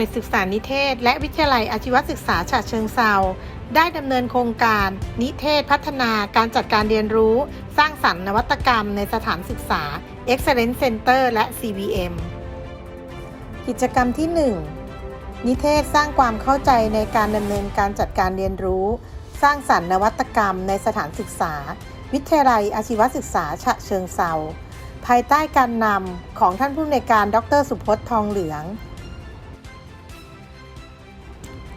วยศึกษานิเทศ และวิทยาลัยอาชีวศึกษาฉะเชิงเซาได้ดำเนินโครงการ นิเทศพัฒนาการจัดการเรียนรู้ สร้างสรรค์นวัตกรรมในสถานศึกษา Excellence Center และ CVM กิจกรรมที่ 1 นิเทศสร้างความเข้าใจในการดำเนินการจัดการเรียนรู้ สร้างสรรค์นวัตกรรมในสถานศึกษา วิทยาลัยอาชีวศึกษาฉะเชิงเซาภายใต้การนำของท่านผู้อำนวยการ ดร สุพจน์ทองเหลือง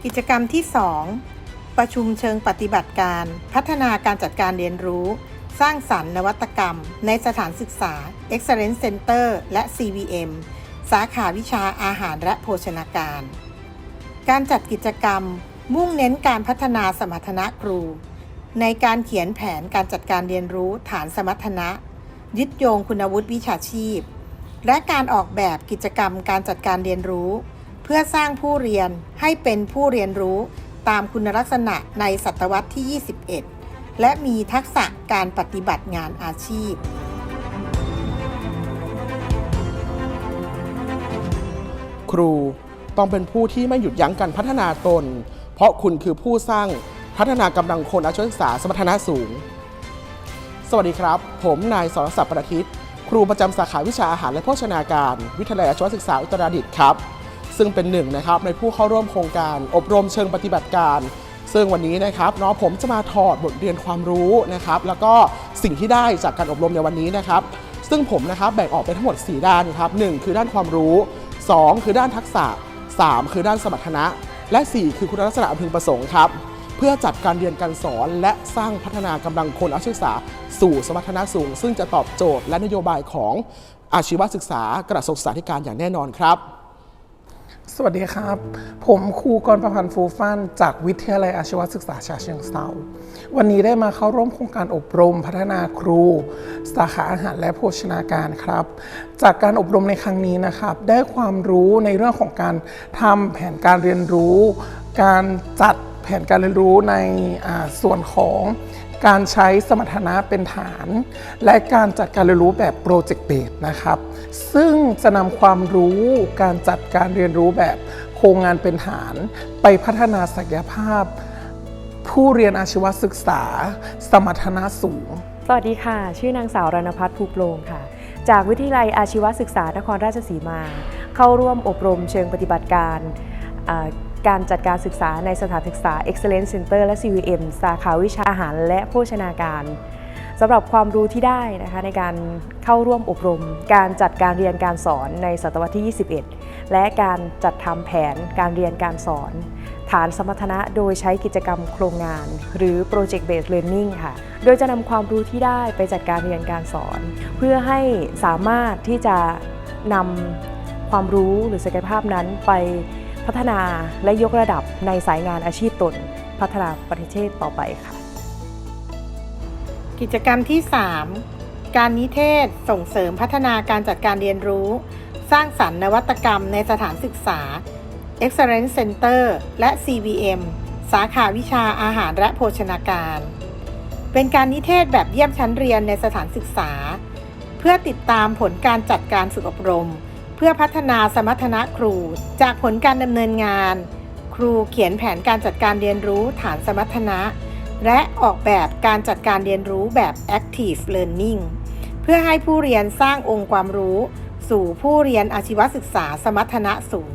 กิจกรรมที่ 2 ประชุมเชิงปฏิบัติการ พัฒนาการจัดการเรียนรู้ สร้างสรรค์นวัตกรรม ในสถานศึกษา Excellence Center และ CVM สาขาวิชาอาหารและโภชนาการ การจัดกิจกรรม มุ่งเน้นการพัฒนาสมรรถนะครู ในการเขียนแผนการจัดการเรียนรู้ฐานสมรรถนะ ยึดโยงคุณวุฒิวิชาชีพ และการออกแบบกิจกรรมการจัดการเรียนรู้ เพื่อสร้างผู้เรียนให้เป็นผู้เรียนรู้ตามคุณลักษณะในศตวรรษที่ 21 และมีทักษะการปฏิบัติงานอาชีพ ครูต้องเป็นผู้ที่ไม่หยุดยั้งการพัฒนาตน เพราะคุณคือผู้สร้างพัฒนากำลังคนอาชีวศึกษาสมรรถนะสูง สวัสดีครับ ผมนายสรศักดิ์ประทิตครูประจำสาขาวิชาอาหารและโภชนาการ วิทยาลัยอาชีวศึกษาอุตรดิตถ์ครับ ซึ่งเป็นหนึ่งนะครับในผู้เข้าร่วมโครงการอบรมเชิงปฏิบัติการ ซึ่งวันนี้นะครับเนาะผมจะมาถอดบทเรียนความรู้นะครับแล้วก็สิ่งที่ได้จากการอบรมในวันนี้นะครับ ซึ่งผมนะครับแบ่งออกเป็นทั้งหมด 4 ด้านครับหนึ่งคือด้านความรู้ 2 คือด้านทักษะ 3 คือด้านสมรรถนะ และ 4 คือคุณลักษณะอันพึงประสงค์ครับเพื่อจัดการเรียนการสอนและสร้างพัฒนากำลังคนอาชีวศึกษา สู่สมรรถนะสูง ซึ่งจะตอบโจทย์และนโยบายของอาชีวศึกษากระทรวงศึกษาธิการอย่างแน่นอนครับ สวัสดีครับ ผมครูกรประพันธ์ฟูฟันจากวิทยาลัยอาชีวศึกษาชาเชิงเซาวันนี้ได้มาเข้าร่วมโครงการอบรมพัฒนาครู สาขาอาหารและโภชนาการครับ จากการอบรมในครั้งนี้นะครับ ได้ความรู้ในเรื่องของการทำแผนการเรียนรู้ การจัดแผนการเรียนรู้ในส่วนของการใช้สมรรถนะเป็นฐาน และการจัดการเรียนรู้แบบโปรเจกต์เบสนะครับ ซึ่งจะนำความรู้การจัดการเรียนรู้แบบโครงงานเป็นฐาน ไปพัฒนาศักยภาพ ผู้เรียนอาชีวศึกษา สมรรถนะสูง สวัสดีค่ะ ชื่อนางสาวรณพัฒน์ภูโปรงค่ะ จากวิทยาลัยอาชีวศึกษานครราชสีมา เข้าร่วมอบรมเชิงปฏิบัติการการจัดการศึกษาในสถานศึกษา Excellence Center และ CVM สาขาวิชาอาหารและโภชนาการ สำหรับความรู้ที่ได้นะคะในการเข้าร่วมอบรม การจัดการเรียนการสอนในศตวรรษที่ 21 และการจัดทำแผนการเรียนการสอน ฐานสมรรถนะโดยใช้กิจกรรมโครงงาน หรือ Project Based Learning ค่ะ โดยจะนำความรู้ที่ได้ไปจัดการเรียนการสอน เพื่อให้สามารถที่จะนำความรู้หรือศักยภาพนั้นไปพัฒนาและยกระดับในสายงานอาชีพตน พัฒนาประเทศต่อไปค่ะ กิจกรรมที่ 3 การนิเทศส่งเสริมพัฒนาการจัดการเรียนรู้ สร้างสรรค์นวัตกรรมในสถานศึกษา Excellence Center และ CVM สาขาวิชาอาหารและโภชนาการ เป็นการนิเทศแบบเยี่ยมชั้นเรียนในสถานศึกษา เพื่อติดตามผลการจัดการฝึกอบรม เพื่อพัฒนาสมรรถนะครู จากผลการดำเนินงาน ครูเขียนแผนการจัดการเรียนรู้ฐานสมรรถนะ และออกแบบการจัดการเรียนรู้แบบ Active Learning เพื่อให้ผู้เรียนสร้างองค์ความรู้ สู่ผู้เรียนอาชีวศึกษาสมรรถนะสูง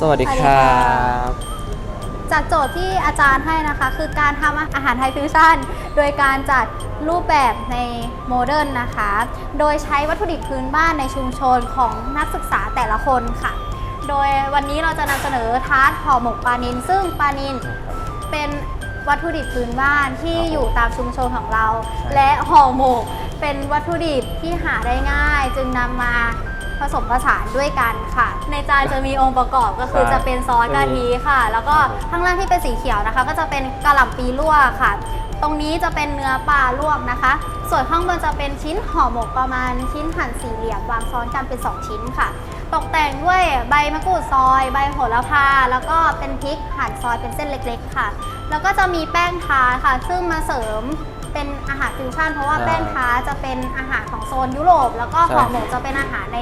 สวัสดีครับ จากโจทย์ที่อาจารย์ให้นะคะ คือการทำอาหารไทยฟิวชั่น โดยการจัดรูปแบบในโมเดิร์นนะคะ โดยใช้วัตถุดิบพื้นบ้านในชุมชนของนักศึกษาแต่ละคนค่ะ โดยวันนี้เราจะนำเสนอทาร์ตห่อหมกปลานิน ซึ่งปลานินเป็นวัตถุดิบพื้นบ้านที่ครับผมอยู่ตามชุมชนของเรา และห่อหมกเป็นวัตถุดิบที่หาได้ง่าย จึงนำมา ผสมผสานด้วยกันค่ะ ในจานจะมีองค์ประกอบก็คือใช่จะเป็นซอสกะทิค่ะ แล้วก็ครับผมข้างล่างที่เป็นสีเขียวนะคะ ก็จะเป็นกะหล่ำปีลวกค่ะ ตรงนี้จะเป็นเนื้อปลาลวกนะคะ ส่วนข้างบนจะเป็นชิ้นห่อหมกประมาณชิ้นหั่นสี่เหลี่ยมวางซ้อนกันเป็น 2 ชิ้นค่ะ ตกแต่งด้วยใบมะกรูดซอย ใบโหระพา แล้วก็เป็นพริกหั่นซอยเป็นเส้นเล็ก ๆ ค่ะ แล้วก็จะมีแป้งทาค่ะ ซึ่งมาเสริม เป็นอาหารฟิวชั่นเพราะว่าใช่แป้งท้าจะเป็นอาหารของโซนยุโรป แล้วก็ใช่ห่อหมกจะเป็นอาหารใน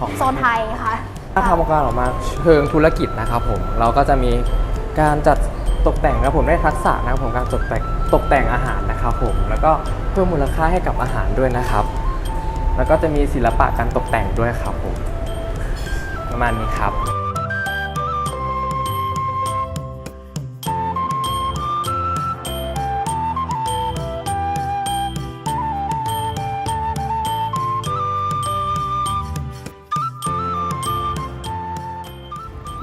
ของโซนไทยค่ะถ้าทำการออกมาเชิงธุรกิจนะครับผมเราก็จะมีการจัดตกแต่งนะครับผมได้ทักษะนะครับผมการตกแต่งตกแต่งอาหารนะครับผมแล้วก็เพิ่มมูลค่าให้กับอาหารด้วยนะครับ แล้วก็จะมีศิลปะการตกแต่งด้วยครับผมประมาณนี้ครับ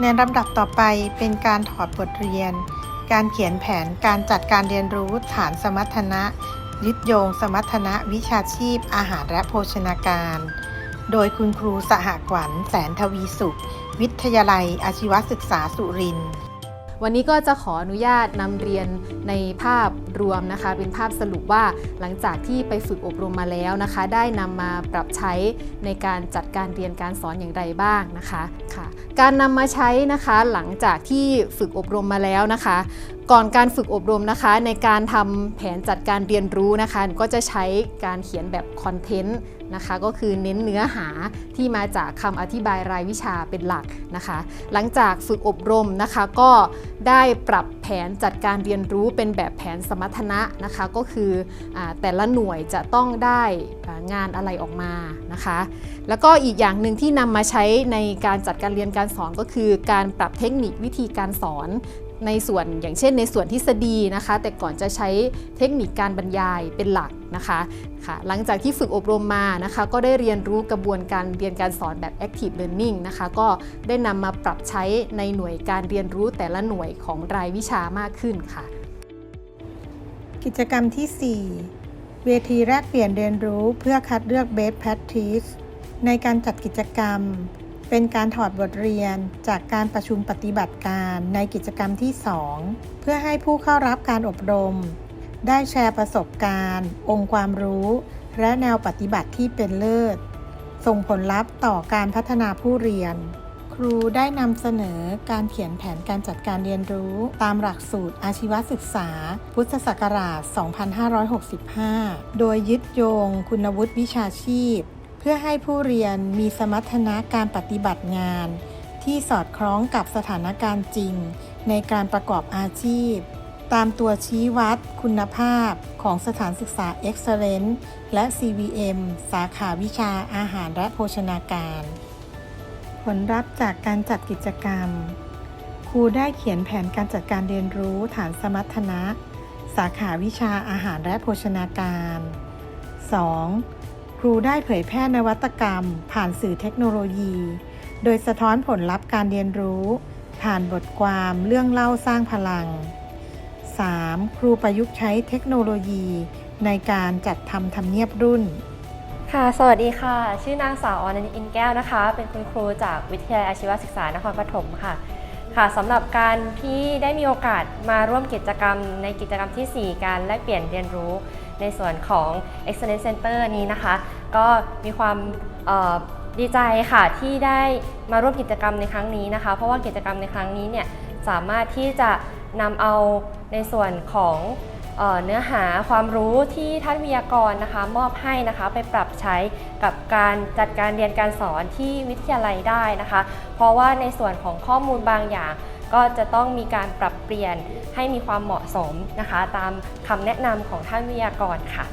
ในลำดับต่อไปเป็นการถอดบทเรียน การเขียนแผนการจัดการเรียนรู้ฐานสมรรถนะ ยึดโยงสมรรถนะวิชาชีพ อาหารและโภชนาการ โดยคุณครูสหกวัญแสนทวีสุข วิทยาลัยอาชีวศึกษาสุรินทร์ วันนี้ก็จะขออนุญาตนำเรียนในภาพรวมนะคะ เป็นภาพสรุปว่าหลังจากที่ไปฝึกอบรมมาแล้วนะคะ ได้นำมาปรับใช้ในการจัดการเรียนการสอนอย่างไรบ้างนะคะค่ะ การนำมาใช้นะคะหลังจากที่ฝึกอบรมมาแล้วนะคะ ก่อนการฝึกอบรมนะคะ ในการทำแผนจัดการเรียนรู้นะคะก็จะใช้การเขียนแบบคอนเทนต์นะคะ ก็คือเน้นเนื้อหาที่มาจากคำอธิบายรายวิชาเป็นหลักนะคะ หลังจากฝึกอบรมนะคะก็ได้ปรับแผนจัดการเรียนรู้เป็นแบบแผนสมรรถนะนะคะ ก็คืออแต่ละหน่วยจะต้องได้งานอะไรออกมานะคะ แล้วก็อีกอย่างหนึ่งที่นำมาใช้ในการจัดการเรียนการสอนก็คือ การปรับเทคนิควิธีการสอน ในส่วนอย่างเช่นในส่วนทฤษฎีนะคะ แต่ก่อนจะใช้เทคนิคการบรรยายเป็นหลักนะคะค่ะหลังจากที่ฝึกอบรมมานะคะ ก็ได้เรียนรู้กระบวนการเรียนการสอนแบบ active learning นะคะ ก็ได้นำมาปรับใช้ในหน่วยการเรียนรู้แต่ละหน่วยของรายวิชามากขึ้นค่ะ กิจกรรมที่ 4 เวทีแลกเปลี่ยนเรียนรู้เพื่อคัดเลือก Best Practice ในการจัดกิจกรรม เป็นการถอดบทเรียนจากการประชุมปฏิบัติการในกิจกรรมที่ 2 เพื่อให้ผู้เข้ารับการอบรม ได้แชร์ประสบการณ์ องค์ความรู้ และแนวปฏิบัติที่เป็นเลิศ ส่งผลลัพธ์ต่อการพัฒนาผู้เรียน ครูได้นำเสนอการเขียนแผนการจัดการเรียนรู้ตามหลักสูตรอาชีวศึกษา พุทธศักราช 2565 โดยยึดโยงคุณวุฒิวิชาชีพ พื่อให้ผู้เรียนมีสมรรถนะการปฏิบัติงาน ที่สอดคล้องกับสถานการณ์จริง ในการประกอบอาชีพ ตามตัวชี้วัดคุณภาพของสถานศึกษา Excellence และ CVM สาขาวิชาอาหารและโภชนาการ ผลลัพธ์จากการจัดกิจกรรม ครูได้เขียนแผนการจัดการเรียนรู้ฐานสมรรถนะ สาขาวิชาอาหารและโภชนาการ 2. ครูได้เผยแพร่นวัตกรรม ผ่านสื่อเทคโนโลยี โดยสะท้อนผลลัพธ์การเรียนรู้ ผ่านบทความเรื่องเล่าสร้างพลัง 3. ครูประยุกต์ใช้เทคโนโลยี ในการจัดทำทำเนียบรุ่น ค่ะ สวัสดีค่ะ ชื่อนางสาวอนันต์อินแก้วนะคะ เป็นคุณครูจากวิทยาลัยอาชีวศึกษานครปฐมค่ะ ค่ะสำหรับการที่ได้มีโอกาสมาร่วมกิจกรรมในกิจกรรมทีสี่4 การแลกเปลี่ยนเรียนรู้ ในส่วนของ Excellence Center นี้นะคะ ก็มีความดีใจค่ะที่ได้มาร่วมกิจกรรมในครั้งนี้นะคะ เพราะว่ากิจกรรมในครั้งนี้เนี่ยสามารถที่จะนำเอาในส่วนของเออเนื้อหาความรู้ที่ท่านวิทยากรนะคะมอบให้นะคะไปปรับใช้กับการจัดการเรียนการสอนที่วิทยาลัยได้นะคะ เพราะว่าในส่วนของข้อมูลบางอย่าง ก็จะต้องมีการปรับเปลี่ยนให้มีความเหมาะสมนะคะ ตามคำแนะนำของท่านวิทยากรค่ะ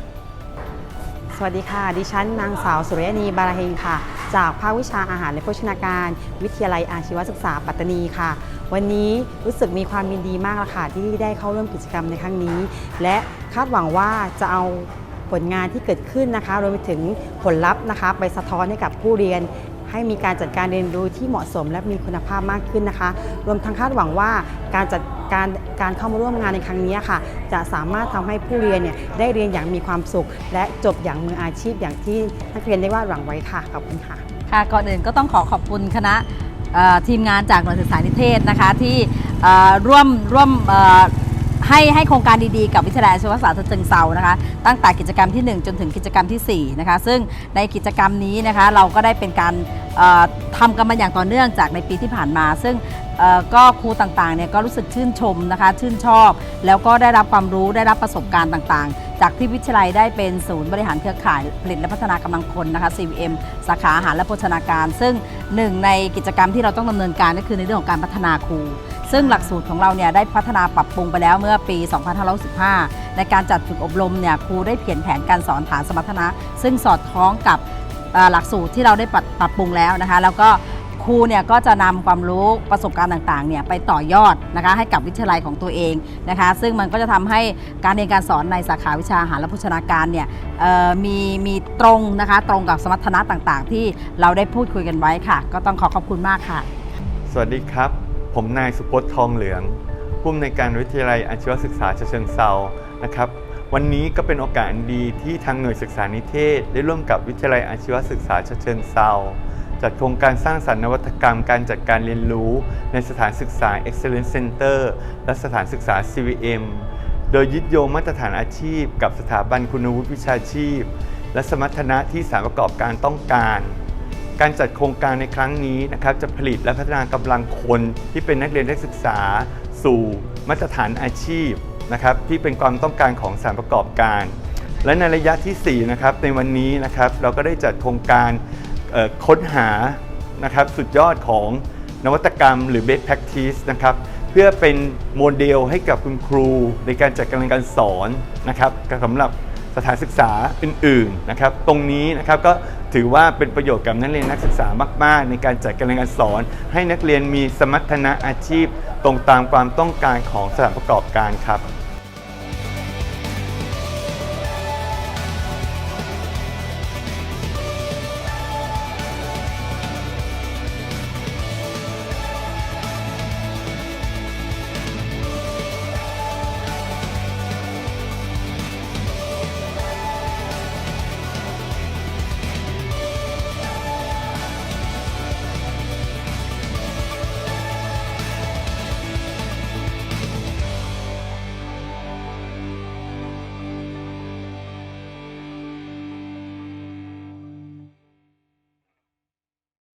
สวัสดีค่ะ ดิฉันนางสาวสุริยณีบาราเฮงค่ะ จากภาควิชาอาหารและโภชนาการ วิทยาลัยอาชีวศึกษาปัตตานีค่ะ วันนี้รู้สึกมีความยินดีมากล้วค่ะที่ได้เข้าร่วมกิจกรรมในครั้งนี้ และคาดหวังว่าจะเอาผลงานที่เกิดขึ้นนะคะรวมไปถึงผลลัพธ์นะคะ ไปสะท้อนให้กับผู้เรียน ให้มีการจัดการเรียนรู้ที่เหมาะสมและมีคุณภาพมากขึ้นนะคะ รวมทั้งคาดหวังว่าการจัดการการเข้ามาร่วมงานในครั้งนี้ค่ะ จะสามารถทำให้ผู้เรียนเนี่ยได้เรียนอย่างมีความสุข และจบอย่างมืออาชีพอย่างที่นักเรียนได้วาดหวังไว้ค่ะขอบคุณค่ะค่ะก่อนอื่นก็ต้องขอขอบคุณคณะทีมงานจากหน่วยศึกษานิเทศนะคะที่ร่วมร่วม ให้ให้โครงการดีๆ กับวิทยาลัยอาชีวศึกษาฉะเชิงเซานะคะ ตั้งแต่กิจกรรมที่ 1 จนถึงกิจกรรมที่ 4 นะคะ ซึ่งในกิจกรรมนี้นะคะเราก็ได้เป็นการเอ่อทำกันมาอย่างต่อเนื่องจากในปีที่ผ่านมา ซึ่งก็ครูต่างๆเนี่ยก็รู้สึกชื่นชมนะคะ ชื่นชอบ แล้วก็ได้รับความรู้ได้รับประสบการณ์ต่างๆ จากที่วิทยาลัยได้เป็นศูนย์บริหารเครือข่ายผลิตและพัฒนากำลังคนนะคะ CVM สาขาอาหารและโภชนาการ ซึ่งหนึ่งในกิจกรรมที่เราต้องดำเนินการก็คือในเรื่องของการพัฒนาครู ซึ่งหลักสูตรของเราเนี่ยได้พัฒนาปรับปรุงไปแล้วเมื่อปี 2515 ในการจัดฝึกอบรมเนี่ยครูได้เขียนแผนการสอนฐานสมรรถนะ ซึ่งสอดคล้องกับหลักสูตรที่เราได้ปรับปรุงแล้วนะคะ แล้วก็ครูเนี่ยก็จะนำความรู้ประสบการณ์ต่างๆเนี่ยไปต่อยอดนะคะให้กับวิทยาลัยของตัวเองนะคะ ซึ่งมันก็จะทำให้การเรียนการสอนในสาขาวิชาอาหารและโภชนาการเนี่ยมีมีตรงนะคะตรงกับสมรรถนะต่างๆ ที่เราได้พูดคุยกันไว้ค่ะ ก็ต้องขอขอบคุณมากค่ะ สวัสดีครับ ผมนายสุพจน์ทองเหลืองผู้อำนวยการวิทยาลัยอาชีวศึกษาเชิงเซานะครับ วันนี้ก็เป็นโอกาสดีที่ทางหน่วยศึกษานิเทศ ได้ร่วมกับวิทยาลัยอาชีวศึกษาเชิงเซาจัดโครงการสร้างสรรค์นวัตกรรมการจัดการเรียนรู้ ในสถานศึกษา Excellence Center และสถานศึกษา CVM โดยยึดโยงมาตรฐานอาชีพ กับสถาบันคุณวุฒิวิชาชีพ และสมรรถนะที่สานประกอบการต้องการ การจัดโครงการในครั้งนี้นะครับจะผลิตและพัฒนากำลังคนที่เป็นนักเรียนนักศึกษา สู่มาตรฐานอาชีพนะครับที่เป็นความต้องการของสานประกอบการ และในระยะที่4นะครับในวันนี้นะครับเราก็ได้จัดโครงการค้นหานะครับสุดยอดของนวัตกรรมหรือ best practice นะครับเพื่อเป็นโมเดลให้กับคุณครู ในการจัดการเรียนการสอนนะครับสำหรับสถานศึกษาอื่นๆนะครับตรงนี้นะครับก็ ถือว่าเป็นประโยชน์กับนักเรียนนักศึกษามาก ๆ ในการจัดการเรียนการสอน ให้นักเรียนมีสมรรถนะอาชีพ ตรงตามความต้องการของสถานประกอบการครับ